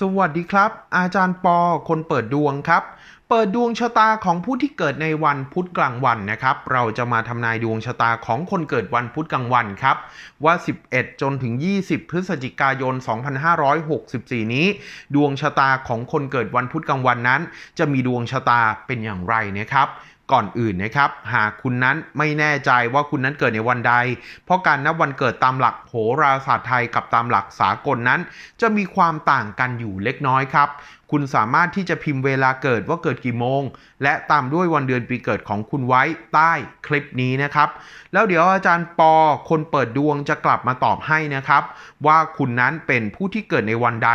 สวัสดีครับ อาจารย์ปอคนเปิดดวงครับ เปิดดวงชะตาของผู้ที่เกิดในวันพุธกลางวันนะครับ เราจะมาทำนายดวงชะตาของคนเกิดวันพุธกลางวันครับ ว่า 11 จนถึง 20 พฤศจิกายน 2564 นี้ ดวงชะตาของคนเกิดวันพุธกลางวันนั้น จะมีดวงชะตาเป็นอย่างไรนะครับ ก่อนอื่นนะครับ หากคุณนั้นไม่แน่ใจว่าคุณนั้นเกิดในวันใด เพราะการนับวันเกิดตามหลักโหราศาสตร์ไทยกับตามหลักสากลนั้น จะมีความต่างกันอยู่เล็กน้อยครับ คุณสามารถที่จะพิมพ์เวลาเกิดว่าเกิดกี่โมง และตามด้วยวันเดือนปีเกิดของคุณไว้ใต้คลิปนี้นะครับ แล้วเดี๋ยวอาจารย์ปอคนเปิดดวงจะกลับมาตอบให้นะครับ ว่าคุณนั้นเป็นผู้ที่เกิดในวันใด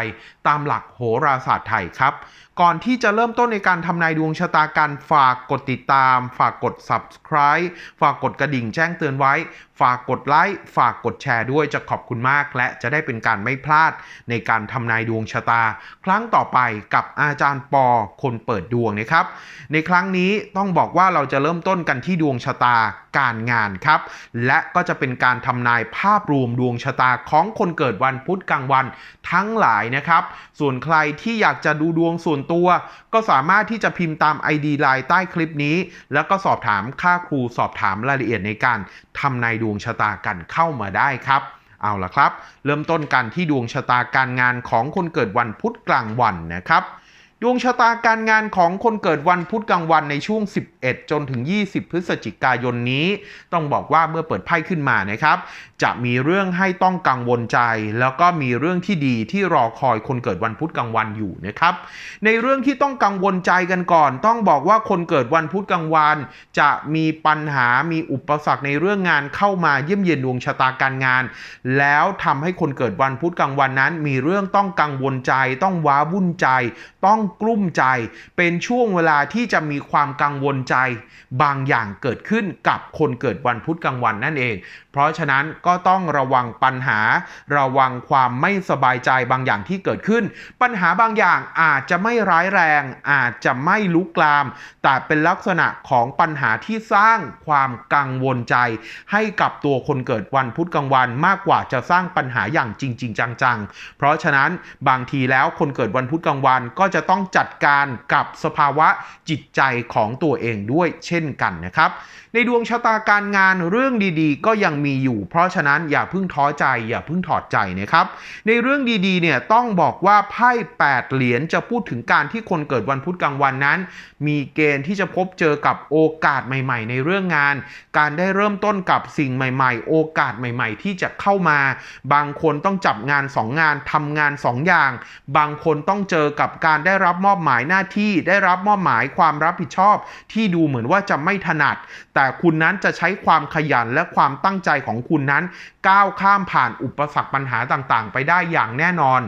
ตามหลักโหราศาสตร์ไทยครับ ก่อนที่จะเริ่มต้นในการทำนายดวงชะตาการฝากกดติดตาม ฝากกด subscribe ฝากกดกระดิ่งแจ้งเตือนไว้ ฝากกดไลค์ฝากกดแชร์ด้วยจะขอบคุณมาก และจะได้เป็นการไม่พลาดในการทำนายดวงชะตา ครั้งต่อไปกับอาจารย์ปอคนเปิดดวงนะครับ ในครั้งนี้ต้องบอกว่าเราจะเริ่มต้นกันที่ดวงชะตาการงานครับ และก็จะเป็นการทำนายภาพรวมดวงชะตาของคนเกิดวันพุธกลางวันทั้งหลายนะครับ ส่วนใครที่อยากจะดูดวงส่วนตัว ก็สามารถที่จะพิมพ์ตาม ID ไลน์ใต้คลิปนี้ แล้วก็สอบถามค่าครูสอบถามรายละเอียดในการทำนายดวงชะตากันเข้ามาได้ครับ เอาละครับ เริ่มต้นกันที่ดวงชะตาการงานของคนเกิดวันพุธกลางวันนะครับ ดวงชะตาการงานของคนเกิดวันพุธกลางวันในช่วง 11 จนถึง 20 พฤศจิกายนนี้ ต้องบอกว่าเมื่อเปิดไพ่ขึ้นมานะครับ จะมีเรื่องให้ต้องกังวลใจ แล้วก็มีเรื่องที่ดีที่รอคอยคนเกิดวันพุธกลางวันอยู่นะครับ ในเรื่องที่ต้องกังวลใจกันก่อน ต้องบอกว่าคนเกิดวันพุธกลางวัน จะมีปัญหา มีอุปสรรคในเรื่องงานเข้ามาเยี่ยมเยียนดวงชะตาการงาน แล้วทำให้คนเกิดวันพุธกลางวันนั้น มีเรื่องต้องกังวลใจ ต้องว้าวุ่นใจ ต้องกลุ้มใจ เป็นช่วงเวลาที่จะมีความกังวลใจ บางอย่างเกิดขึ้นกับคนเกิดวันพุธกลางวันนั่นเอง เพราะฉะนั้นก็ต้องระวังปัญหา ระวังความไม่สบายใจบางอย่างที่เกิดขึ้น ปัญหาบางอย่างอาจจะไม่ร้ายแรง อาจจะไม่ลุกลาม แต่เป็นลักษณะของปัญหาที่สร้างความกังวลใจ ให้กับตัวคนเกิดวันพุธกลางวันมากกว่าจะสร้างปัญหาอย่างจริง ๆ จังๆ เพราะฉะนั้นบางทีแล้วคนเกิดวันพุธกลางวันก็จะต้องจัดการกับสภาวะจิตใจของตัวเองด้วยเช่นกันนะครับ ในดวงชะตาการงานเรื่องดีๆ ก็ยังมีอยู่ เพราะฉะนั้นอย่าพิ่งท้อใจ อย่าพิ่งถอดใจนะครับ ในเรื่องดีๆเนี่ยต้องบอกว่าไพ่8เหรียญจะพูดถึงการที่คนเกิดวันพุธกลางวันนั้น มีเกณฑ์ที่จะพบเจอกับโอกาสใหม่ ๆ ในเรื่องงาน การได้เริ่มต้นกับสิ่งใหม่ๆ โอกาสใหม่ ๆ ที่จะเข้ามา บางคนต้องจับงาน 2 งานทำงาน 2 อย่าง บางคนต้องเจอกับการได้รับับมอบหมายหน้าที่ได้รับมอบหมายความรับผิดชอบ ที่ดูเหมือนว่าจะไม่ถนัด แต่คุณนั้นจะใช้ความขยันและความตั้งใจของคุณนั้น ก้าวข้ามผ่านอุปสรรคปัญหาต่างๆ ไปได้อย่างแน่นอน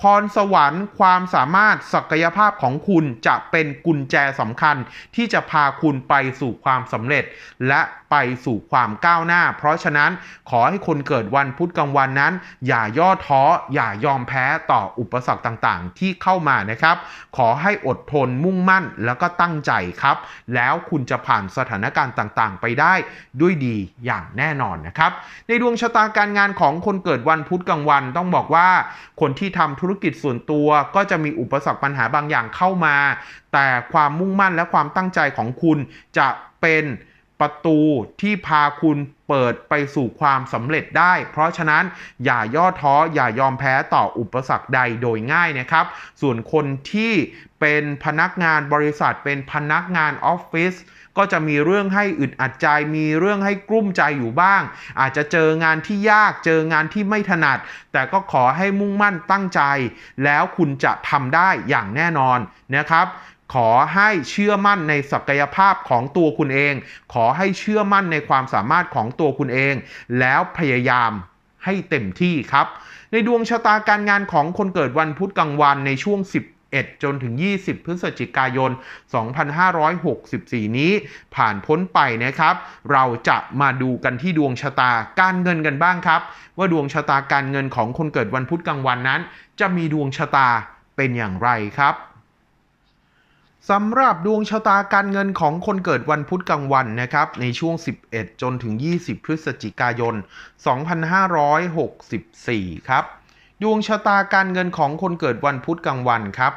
พรสวรรค์ ความสามารถศักยภาพของคุณจะเป็นกุญแจสำคัญ ที่จะพาคุณไปสู่ความสำเร็จ และไปสู่ความก้าวหน้า เพราะฉะนั้นขอให้คนเกิดวันพุธกลางวันนั้น อย่าย่อท้ออย่ายอมแพ้ต่ออุปสรรคต่างๆ ที่เข้ามานะครับขอให้อดทนมุ่งมั่นแล้วก็ตั้งใจครับ แล้วคุณจะผ่านสถานการณ์ต่างๆ ไปได้ด้วยดีอย่างแน่นอนนะครับ ในดวงชะตาการงานของคนเกิดวันพุธกลางวันต้องบอกว่า คนที่ทำธุรกิจส่วนตัวก็จะมีอุปสรรคปัญหาบางอย่างเข้ามา แต่ความมุ่งมั่นและความตั้งใจของคุณจะเป็น ประตูที่พาคุณเปิดไปสู่ความสำเร็จได้ เพราะฉะนั้นอย่าย่อท้ออย่ายอมแพ้ต่ออุปสรรคใดโดยง่ายนะครับ ส่วนคนที่เป็นพนักงานบริษัท เป็นพนักงานออฟฟิศก็จะมีเรื่องให้อึดอัดใจ มีเรื่องให้กลุ้มใจอยู่บ้าง อาจจะเจองานที่ยากเจองานที่ไม่ถนัด แต่ก็ขอให้มุ่งมั่นตั้งใจ แล้วคุณจะทำได้อย่างแน่นอนนะครับ ขอให้เชื่อมั่นในศักยภาพของตัวคุณเอง ขอให้เชื่อมั่นในความสามารถของตัวคุณเอง แล้วพยายามให้เต็มที่ครับ ในดวงชะตาการงานของคนเกิดวันพุธกลางวันในช่วง11จนถึง 20 พฤศจิกายน 2564 นี้ผ่านพ้นไปนะครับ เราจะมาดูกันที่ดวงชะตาการเงินกันบ้างครับ ว่าดวงชะตาการเงินของคนเกิดวันพุธกลางวันนั้น จะมีดวงชะตาเป็นอย่างไรครับ สำหรับดวงชะตาการเงินของคนเกิดวันพุธกลางวันนะครับ ในช่วง 11 จนถึง 20 พฤศจิกายน 2564 ครับ ดวงชะตาการเงินของคนเกิดวันพุธกลางวันครับ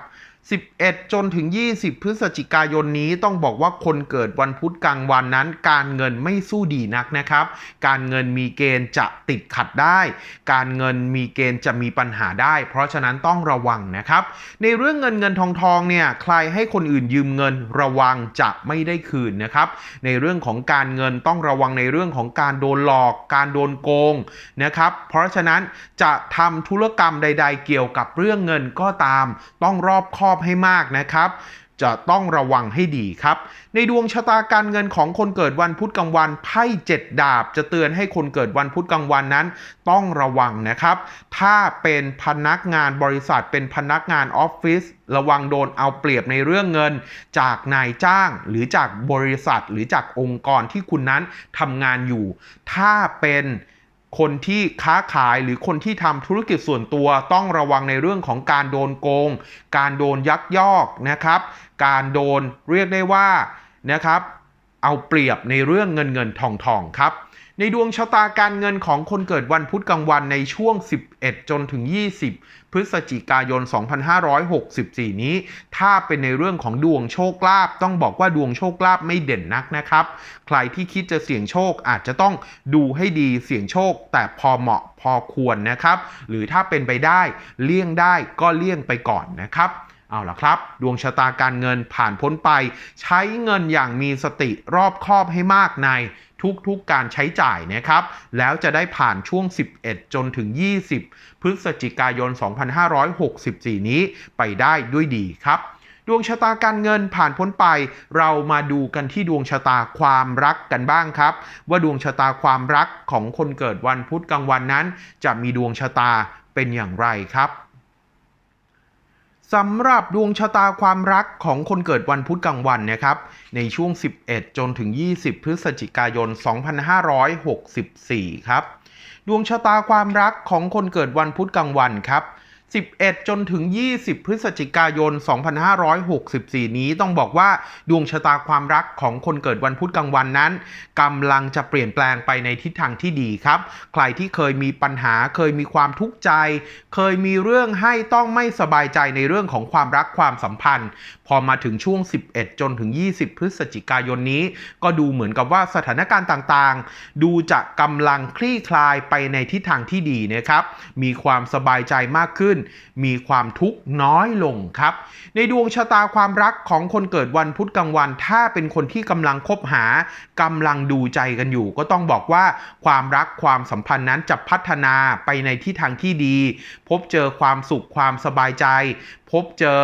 11 จนถึง 20 พฤศจิกายนนี้ต้องบอกว่าคนเกิดวันพุธกลางวันนั้น การเงินไม่สู้ดีนักนะครับ การเงินมีเกณฑ์จะติดขัดได้ การเงินมีเกณฑ์จะมีปัญหาได้ เพราะฉะนั้นต้องระวังนะครับ ในเรื่องเงินเงินทองทองเนี่ยใครให้คนอื่นยืมเงินระวังจะไม่ได้คืนนะครับ ในเรื่องของการเงินต้องระวังในเรื่องของการโดนหลอก การโดนโกงนะครับ เพราะฉะนั้นจะทำธุรกรรมใด ๆ เกี่ยวกับเรื่องเงินก็ตาม ต้องรอบคอบให้มากนะครับ จะต้องระวังให้ดีครับ ในดวงชะตาการเงินของคนเกิดวันพุธกลางวันไพ่เจ็ดดาบ จะเตือนให้คนเกิดวันพุธกลางวันนั้น ต้องระวังนะครับ ถ้าเป็นพนักงานบริษัทเป็นพนักงานออฟฟิศระวังโดนเอาเปรียบในเรื่องเงิน จากนายจ้างหรือจากบริษัทหรือจากองค์กรที่คุณนั้นทำงานอยู่ ถ้าเป็น คนที่ค้าขายหรือคนที่ทำธุรกิจส่วนตัวต้องระวังในเรื่องของการโดนโกง การโดนยักยอกนะครับ การโดนเรียกได้ว่านะครับ เอาเปรียบในเรื่องเงินเงินทองทองครับ ในดวงชะตาการเงินของคนเกิดวันพุธกลางวันในช่วง 11 จนถึง 20 พฤศจิกายน 2564 นี้ ถ้าเป็นในเรื่องของดวงโชคลาภต้องบอกว่าดวงโชคลาภไม่เด่นนักนะครับ ใครที่คิดจะเสี่ยงโชคอาจจะต้องดูให้ดีเสี่ยงโชค แต่พอเหมาะพอควรนะครับ หรือถ้าเป็นไปได้เลี่ยงได้ก็เลี่ยงไปก่อนนะครับเอาละครับ ดวงชะตาการเงินผ่านพ้นไป ใช้เงินอย่างมีสติรอบคอบให้มากใน ทุกๆการใช้จ่ายนะครับ แล้วจะได้ผ่านช่วง 11 จนถึง 20 พฤศจิกายน 2564 นี้ไปได้ด้วยดีครับดวงชะตาการเงินผ่านพ้นไป เรามาดูกันที่ดวงชะตาความรักกันบ้างครับ ว่าดวงชะตาความรักของคนเกิดวันพุธกลางวันนั้น จะมีดวงชะตาเป็นอย่างไรครับ สำหรับดวงชะตาความรักของคนเกิดวันพุธกลางวันนะครับ ในช่วง 11 จนถึง 20 พฤศจิกายน 2564 ครับ ดวงชะตาความรักของคนเกิดวันพุธกลางวันครับ 11 จนถึง 20 พฤศจิกายน 2564 นี้ต้องบอกว่าดวงชะตาความรักของคนเกิดวันพุธกลางวันนั้นกำลังจะเปลี่ยนแปลงไปในทิศทางที่ดีครับ ใครที่เคยมีปัญหาเคยมีความทุกข์ใจ เคยมีเรื่องให้ต้องไม่สบายใจในเรื่องของความรักความสัมพันธ์ พอมาถึงช่วง 11 จนถึง 20 พฤศจิกายนนี้ ก็ดูเหมือนกับว่าสถานการณ์ต่างๆ ดูจะกำลังคลี่คลายไปในทิศทางที่ดีนะครับ มีความสบายใจมากขึ้นมีความทุกข์น้อยลงครับ ในดวงชะตาความรักของคนเกิดวันพุธกลางวัน ถ้าเป็นคนที่กำลังคบหากำลังดูใจกันอยู่ ก็ต้องบอกว่าความรักความสัมพันธ์นั้นจะพัฒนาไปในทิศทางที่ดี พบเจอความสุขความสบายใจ พบเจอ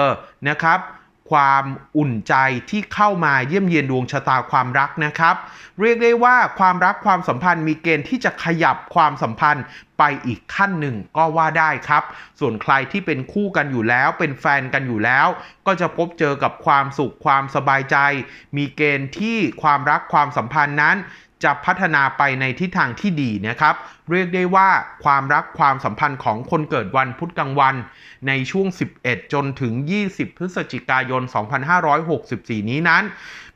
นะครับ ความอุ่นใจที่เข้ามาเยี่ยมเยียนดวงชะตาความรักนะครับ เรียกได้ว่าความรักความสัมพันธ์มีเกณฑ์ที่จะขยับความสัมพันธ์ไปอีกขั้นหนึ่งก็ว่าได้ครับ ส่วนใครที่เป็นคู่กันอยู่แล้ว เป็นแฟนกันอยู่แล้ว ก็จะพบเจอกับความสุขความสบายใจ มีเกณฑ์ที่ความรักความสัมพันธ์นั้น จะพัฒนาไปในทิศทางที่ดีนะครับ เรียกได้ว่าความรักความสัมพันธ์ของคนเกิดวันพุธกลางวัน ในช่วง 11 จนถึง 20 พฤศจิกายน 2564 นี้นั้น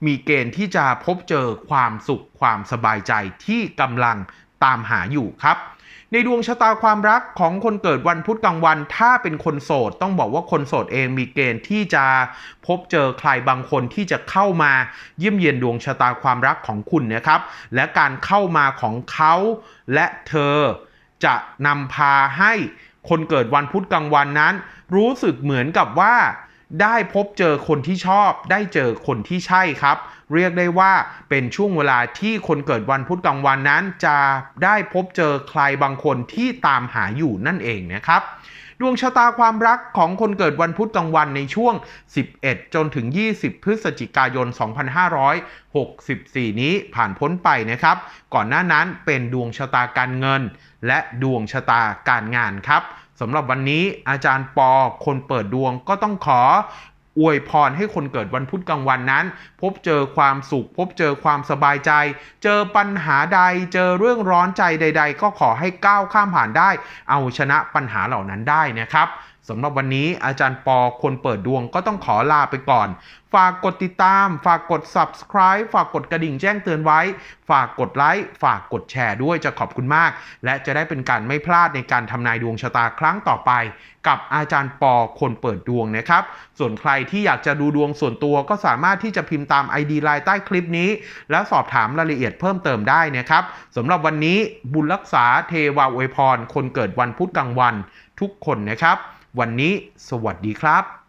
มีเกณฑ์ที่จะพบเจอความสุขความสบายใจที่กำลังตามหาอยู่ครับ ในดวงชะตาความรักของคนเกิดวันพุธกลางวัน ถ้าเป็นคนโสด ต้องบอกว่าคนโสดเองมีเกณฑ์ที่จะพบเจอใครบางคนที่จะเข้ามาเยี่ยมเยียนดวงชะตาความรักของคุณนะครับ และการเข้ามาของเขาและเธอจะนำพาให้คนเกิดวันพุธกลางวันนั้น รู้สึกเหมือนกับว่า ได้พบเจอคนที่ชอบ ได้เจอคนที่ใช่ครับ เรียกได้ว่าเป็นช่วงเวลาที่คนเกิดวันพุธกลางวันนั้น จะได้พบเจอใครบางคนที่ตามหาอยู่นั่นเองนะครับดวงชะตาความรักของคนเกิดวันพุธกลางวันในช่วง 11 จนถึง 20 พฤศจิกายน 2564 นี้ผ่านพ้นไปนะครับ ก่อนหน้านั้นเป็นดวงชะตาการเงิน และดวงชะตาการงานครับ สำหรับวันนี้อาจารย์ปอคนเปิดดวงก็ต้องขออวยพรให้คนเกิดวันพุธกลางวันนั้น พบเจอความสุข พบเจอความสบายใจ เจอปัญหาใด เจอเรื่องร้อนใจใด ๆ ก็ขอให้ก้าวข้ามผ่านได้ เอาชนะปัญหาเหล่านั้นได้นะครับ สำหรับวันนี้อาจารย์ปอคนเปิดดวงก็ต้องขอลาไปก่อน ฝากกดติดตาม ฝากกด subscribe ฝากกดกระดิ่งแจ้งเตือนไว้ ฝากกดไลค์ ฝากกดแชร์ด้วยจะขอบคุณมาก และจะได้เป็นการไม่พลาดในการทำนายดวงชะตาครั้งต่อไป กับอาจารย์ปอคนเปิดดวงนะครับ ส่วนใครที่อยากจะดูดวงส่วนตัวก็สามารถที่จะพิมพ์ตาม ID ไลน์ใต้คลิปนี้ แล้วสอบถามรายละเอียดเพิ่มเติมได้นะครับสำหรับวันนี้บุญรักษาเทวาอวยพร คนเกิดวันพุธกลางวัน ทุกคนนะครับ วันนี้สวัสดีครับ